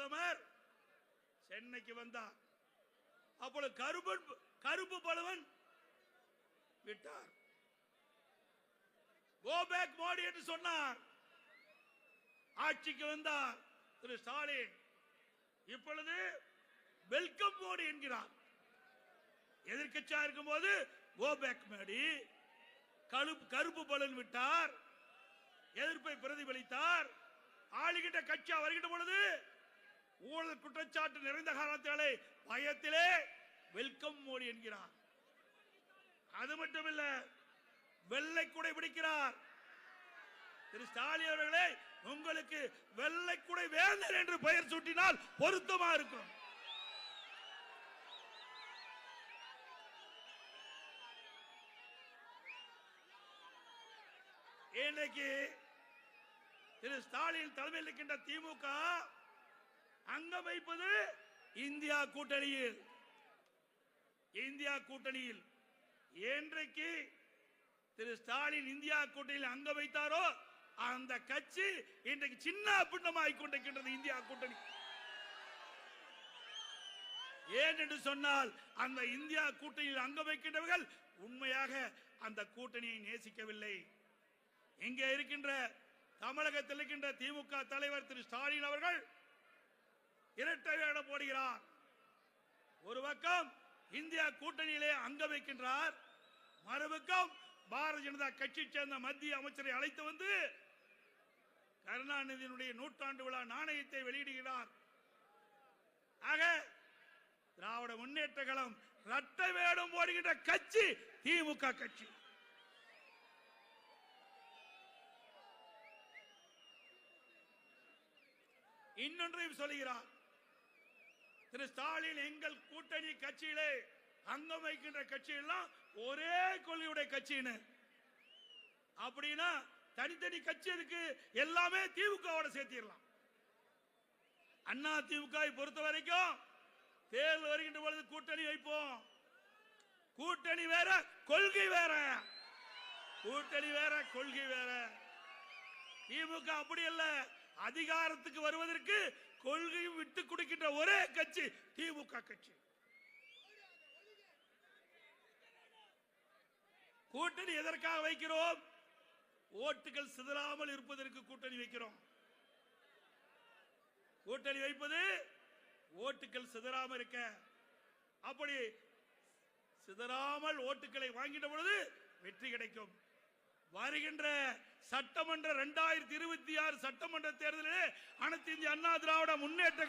பிரதமர் சென்னைக்கு வந்தார். அப்பொழுது கருப்பன் கருப்பு பலவன் விட்டார். கோபேக் மோடி என்று சொன்னார். ஆட்சிக்கு வந்தார் திரு ஸ்டாலின். இப்பொழுது வெல்கம் மோடி என்கிறார். எதிர்கட்சியா இருக்கும் போது கோபேக் மோடி. கருப்பு கருப்பு பலன் விட்டார். எதிர்ப்பை பிரதிபலித்தார். ஆளுகிட்ட கட்சி வருகின்ற பொழுது ஊழல் குற்றச்சாட்டு நிறைந்த காலத்திலே பயத்திலே வெல்கம் மோடி என்கிறார். அது மட்டுமில்ல வெள்ளை குடை பிடிக்கிறார். திரு ஸ்டாலின் அவர்களே உங்களுக்கு வெள்ளை குடை வேந்தர் என்று பெயர் சூட்டினால் பொருத்தமா இருக்கும். இன்னைக்கு திரு ஸ்டாலின் தலைமையில் இருக்கின்ற திமுக அங்கம் வைப்பது இந்தியா கூட்டணியில். இந்தியா கூட்டணியில். என்றைக்கு திரு ஸ்டாலின் இந்தியா கூட்டணியில் அங்க வைத்தாரோ அந்த கட்சி இன்றைக்கு சின்ன பின்னமாய் கொண்டிருக்கின்றது இந்தியா கூட்டணி. ஏன் என்று சொன்னால் அந்த இந்தியா கூட்டணியில் அங்க வைக்கின்றவர்கள் உண்மையாக அந்த கூட்டணியை நேசிக்கவில்லை. இங்கே இருக்கின்ற தமிழகத்தில் இருக்கின்ற திமுக தலைவர் திரு ஸ்டாலின் அவர்கள் இரட்டை வேடம் போடுகிறார். ஒரு பக்கம் இந்தியா கூட்டணியிலே அங்க வைக்கின்றார். மறுபக்கம் பாரதிய ஜனதா கட்சி சேர்ந்த மத்திய அமைச்சரை அழைத்து வந்து கருணாநிதியினுடைய நூற்றாண்டு விழா நாணயத்தை வெளியிடுகிறார். ஆக திராவிட முன்னேற்ற கழகம் இரட்டை வேடம் போடுகின்ற கட்சி திமுக கட்சி. இன்னொன்றையும் சொல்லுகிறார். திரு ஸ்டாலின் எங்கள் கூட்டணி கட்சியிலே அங்கம் வைக்கின்ற கட்சியெல்லாம் ஒரே கொள்கையுடைய கட்சின்னு. அப்படின்னா தனித்தனி கட்சி இருக்கு எல்லாமே திமுகவோட சேர்த்திடலாம். அண்ணா திமுக பொறுத்த வரைக்கும் தேர்தல் வருகின்ற பொழுது கூட்டணி வைப்போம். கூட்டணி வேற கொள்கை வேற. கூட்டணி வேற கொள்கை வேற. திமுக அப்படி அல்ல அதிகாரத்துக்கு வருவதற்கு கொள்கையும் விட்டு கொடுக்கின்ற ஒரே கட்சி திமுக கட்சி. கூட்டணி எதற்காக வைக்கிறோம்? ஓட்டுகள் சிதறாமல் இருப்பதற்கு கூட்டணி வைக்கிறோம். கூட்டணி வைப்பது ஓட்டுகள் சிதறாமல் இருக்க. அப்படி சிதறாமல் ஓட்டுகளை வாங்கிட்ட பொழுது வெற்றி கிடைக்கும். வருகின்ற சட்டமன்ற இரண்டாயிரத்தி இருபத்தி ஆறு சட்டமன்ற தேர்தலில் அனைத்து இந்திய அண்ணா திராவிட முன்னேற்ற